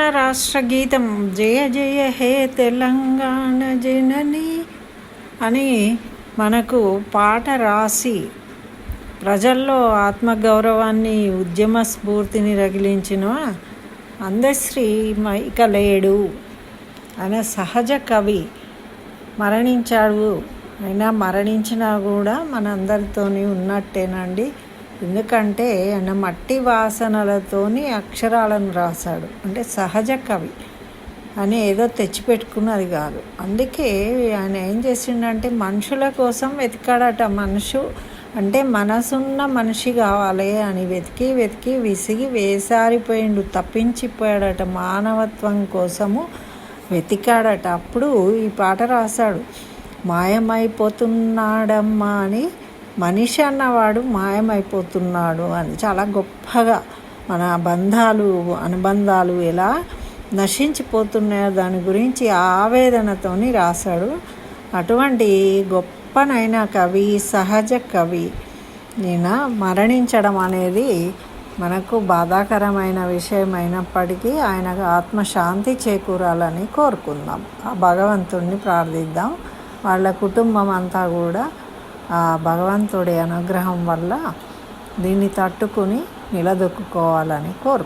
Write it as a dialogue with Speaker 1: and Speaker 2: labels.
Speaker 1: రాష్ట్ర గీతం జయ జయ హే తెలంగాణ జనని అని మనకు పాట రాసి ప్రజల్లో ఆత్మగౌరవాన్ని ఉద్యమ స్ఫూర్తిని రగిలించిన అందశ్రీ ఇక లేడు అనే సహజ కవి మరణించాడు. అయినా మరణించినా కూడా మనందరితోనే ఉన్నట్టేనండి. ఎందుకంటే ఆయన మట్టి వాసనలతోని అక్షరాలను రాశాడు. అంటే సహజ కవి అని ఏదో తెచ్చిపెట్టుకున్నది కాదు. అందుకే ఆయన ఏం చేసిండంటే మనుషుల కోసం వెతికాడట. మనుషు అంటే మనసున్న మనిషి కావాలి అని వెతికి వెతికి విసిగి వేసారిపోయిండు తప్పించిపోయాడట. మానవత్వం కోసము వెతికాడట. అప్పుడు ఈ పాట రాశాడు. మాయమైపోతున్నాడమ్మా అని మనిషి అన్నవాడు మాయమైపోతున్నాడు అని చాలా గొప్పగా మన బంధాలు అనుబంధాలు ఎలా నశించిపోతున్నాయో దాని గురించి ఆవేదనతోని రాశాడు. అటువంటి గొప్పనైన కవి సహజ కవి నేను మరణించడం అనేది మనకు బాధాకరమైన విషయం అయినప్పటికీ ఆయనకు ఆత్మశాంతి చేకూరాలని కోరుకుందాం. ఆ భగవంతుణ్ణి ప్రార్థిద్దాం. వాళ్ళ కుటుంబం అంతా కూడా ఆ భగవంతుడి అనుగ్రహం వల్ల దీన్ని తట్టుకుని నిలదొక్కుకోవాలని కోరుకు